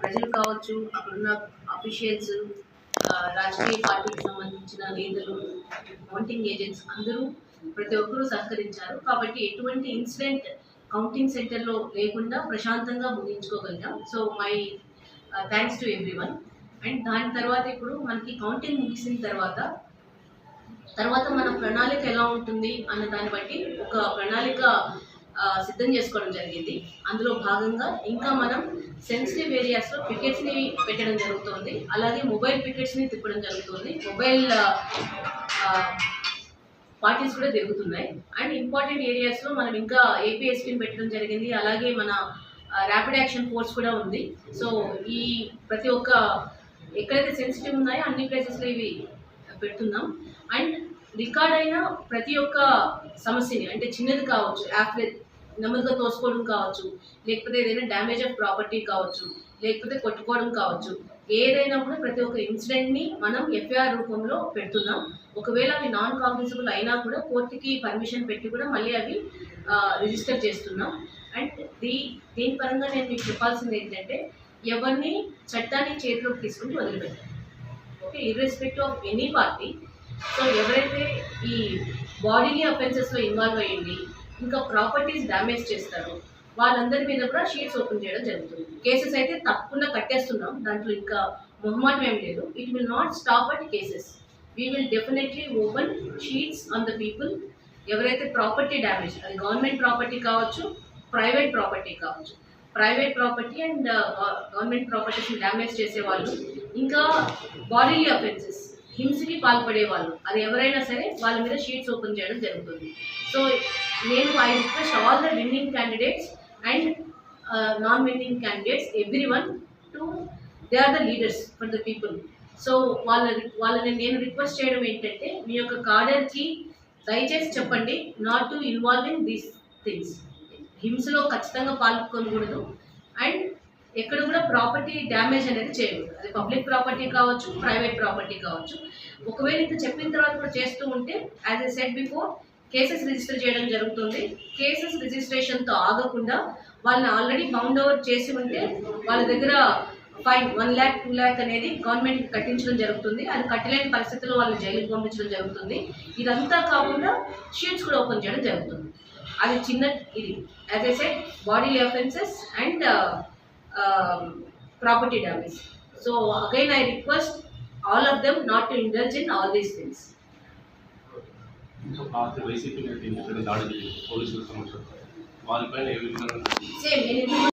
ప్రజలు కావచ్చు అక్కడున్న అఫీషియల్స్ రాజకీయ పార్టీకి సంబంధించిన నేతలు కౌంటింగ్ ఏజెంట్స్ అందరూ ప్రతి ఒక్కరూ సహకరించారు. కాబట్టి ఎటువంటి ఇన్సిడెంట్ కౌంటింగ్ సెంటర్లో లేకుండా ప్రశాంతంగా ముగించుకోగలిగాం. So my thanks to everyone and దాని తర్వాత ఇప్పుడు మనకి కౌంటింగ్ ముగిసిన తర్వాత తర్వాత మన ప్రణాళిక ఎలా ఉంటుంది అన్న దాన్ని బట్టి ఒక ప్రణాళిక సిద్ధం చేసుకోవడం జరిగింది. అందులో భాగంగా ఇంకా మనం సెన్సిటివ్ ఏరియాస్లో పికెట్స్ని పెట్టడం జరుగుతుంది. అలాగే మొబైల్ పికెట్స్ని తిప్పడం జరుగుతుంది. మొబైల్ పార్టీస్ కూడా జరుగుతున్నాయి. అండ్ ఇంపార్టెంట్ ఏరియాస్లో మనం ఇంకా ఏపీఎస్పీని పెట్టడం జరిగింది. అలాగే మన ర్యాపిడ్ యాక్షన్ ఫోర్స్ కూడా ఉంది. సో ఈ ప్రతి ఒక్క ఎక్కడైతే సెన్సిటివ్ ఉన్నాయో అన్ని ప్లేసెస్లో ఇవి పెడుతున్నాం. అండ్ రికార్డ్ అయిన ప్రతి ఒక్క సమస్యని అంటే చిన్నది కావచ్చు యాప్ నెమ్మదిగా తోసుకోవడం కావచ్చు లేకపోతే ఏదైనా డ్యామేజ్ ఆఫ్ ప్రాపర్టీ కావచ్చు లేకపోతే కొట్టుకోవడం కావచ్చు ఏదైనా కూడా ప్రతి ఒక్క ఇన్సిడెంట్ని మనం ఎఫ్ఐఆర్ రూపంలో పెడుతున్నాం. ఒకవేళ అవి నాన్ కాగ్నిజబుల్ అయినా కూడా కోర్టుకి పర్మిషన్ పెట్టి కూడా మళ్ళీ అవి రిజిస్టర్ చేస్తున్నాం. అండ్ దీ దీని పరంగా నేను మీకు చెప్పాల్సింది ఏంటంటే ఎవరిని చట్టాన్ని చేతిలోకి తీసుకుని వదిలిపెట్టారు okay irrespective of any party so ఎవరైతే ఈ బాడీలీ అఫెన్సెస్లో ఇన్వాల్వ్ అయ్యింది ఇంకా ప్రాపర్టీస్ డ్యామేజ్ చేస్తారు. వాళ్ళందరి మీద కూడా షీట్స్ ఓపెన్ చేయడం జరుగుతుంది. కేసెస్ అయితే తప్పకుండా కట్టేస్తున్నాం. దాంట్లో ఇంకా మొహమాటం ఏం లేదు. It will not stop at cases we will definitely open sheets on the people ఎవరైతే ప్రాపర్టీ డ్యామేజ్ అది గవర్నమెంట్ ప్రాపర్టీ కావచ్చు ప్రైవేట్ ప్రాపర్టీ కావచ్చు. ప్రైవేట్ ప్రాపర్టీ అండ్ గవర్నమెంట్ ప్రాపర్టీస్ని డ్యామేజ్ చేసే వాళ్ళు ఇంకా బాడీలీ అఫెన్సెస్ హింసకి పాల్పడే వాళ్ళు అది ఎవరైనా సరే వాళ్ళ మీద షీట్స్ ఓపెన్ చేయడం జరుగుతుంది. సో నేను I request all the winning candidates and non winning candidates everyone to they are the leaders for the people so వాళ్ళ వాళ్ళని నేను రిక్వెస్ట్ చేయడం ఏంటంటే మీ యొక్క కార్డర్కి దయచేసి చెప్పండి not to involve in these things హింసలో ఖచ్చితంగా పాల్గొనకూడదు. అండ్ ఎక్కడ కూడా ప్రాపర్టీ డ్యామేజ్ అనేది చేయకూడదు. అది పబ్లిక్ ప్రాపర్టీ కావచ్చు ప్రైవేట్ ప్రాపర్టీ కావచ్చు. ఒకవేళ ఇంత చెప్పిన తర్వాత కూడా చేస్తూ ఉంటే as I said before cases register చేయడం జరుగుతుంది. కేసెస్ రిజిస్ట్రేషన్తో ఆగకుండా వాళ్ళని ఆల్రెడీ బౌండ్ ఓవర్ చేసి ఉంటే వాళ్ళ దగ్గర fine one lakh two lakh అనేది గవర్నమెంట్ కట్టించడం జరుగుతుంది. అది కట్టలేని పరిస్థితుల్లో వాళ్ళని జైలుకి పంపించడం జరుగుతుంది. ఇదంతా కాకుండా షీట్స్ కూడా ఓపెన్ చేయడం జరుగుతుంది. అది చిన్న ఇది as I said body offences and to indulge in all these things ఇంకా పాత వైసీపీ నేత ఎన్నికల దాడి పోలీసుల సమస్య వాళ్ళపైన ఏ విధంగా సేమ్